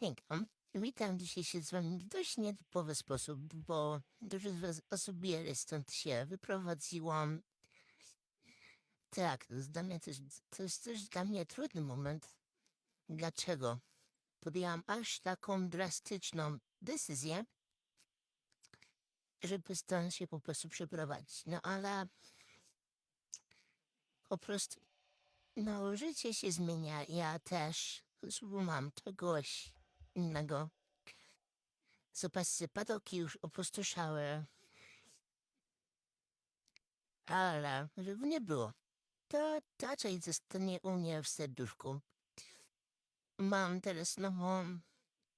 Piękno. Witam dzisiaj z wami w dość nietypowy sposób, bo dużo z was osób stąd się wyprowadziłam. Tak, to jest dla mnie też, to jest też dla mnie trudny moment. Dlaczego? Podjęłam aż taką drastyczną decyzję, żeby stąd się po prostu przeprowadzić. No ale po prostu no, życie się zmienia. Ja też mam czegoś innego. Zobaczcie, padoki już opustoszały. Ale żeby nie było, to raczej zostanie u mnie w serduszku. Mam teraz nową,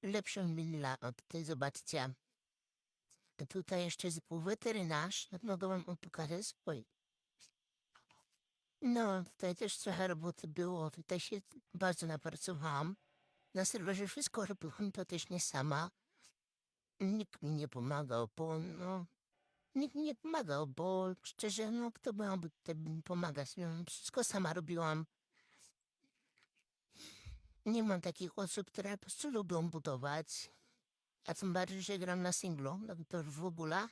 lepszą willę od tej, zobaczcie. Tutaj jeszcze jest był weterynarz, to wam pokażę swój. No, tutaj też trochę roboty było, tutaj się bardzo napracowałam. Na serwerze wszystko robiłam to też nie sama. Nikt mi nie pomagał, bo no... Nikt mi nie pomagał, bo szczerze, no kto miałby mi pomagać? No, wszystko sama robiłam. Nie mam takich osób, które po prostu lubią budować. A tym bardziej, że gram na singlu, no to w ogóle.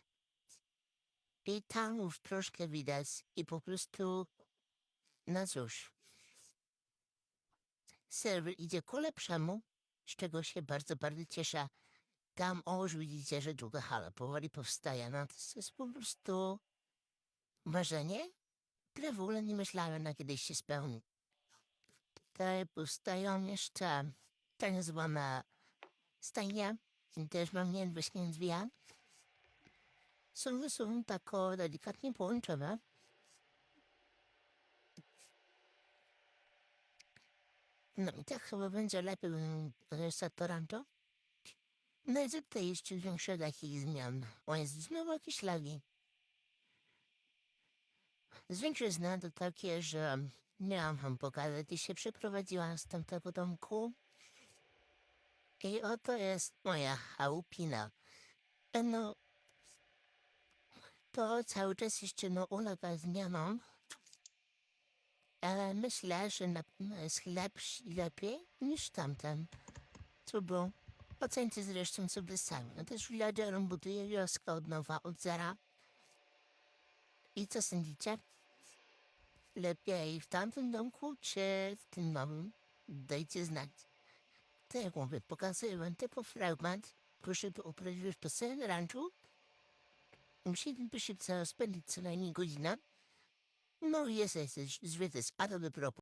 I tam już troszkę widać i po prostu no cóż. Serwer idzie ku lepszemu, z czego się bardzo, bardzo cieszę. Tam o, już widzicie, że druga hala powoli powstaje. No to jest po prostu marzenie, które w ogóle nie myślałem na kiedyś się spełni. Tutaj powstają jeszcze tak zwane stajnie. Też mam nie właśnie dwie. Są, są tak o, delikatnie połączone. No i tak chyba będzie lepiej niż Toronto. No i tutaj jeszcze większe takich zmian. O jest znowu jakieś lagi. Zwiększe zmiany to takie, że miałam wam pokazać i się przeprowadziłam z tamtego domku. I oto jest moja chałupina. No, to cały czas jeszcze no ulega zmianom. Ale myślę, że na jest lepiej niż tamten. Co było? Ocencie zresztą sobie sami. No też villagerom buduje wioskę od nowa, od zera. I co sądzicie? Lepiej w tamtym domku, czy w tym nowym? Dajcie znać. Tak jak mówię, pokazuję wam typu fragment. Proszę uprawić to sen ranczu. Musielibyście spędzić co najmniej godzinę. No i jest, jest, jest, jest, a to dopiero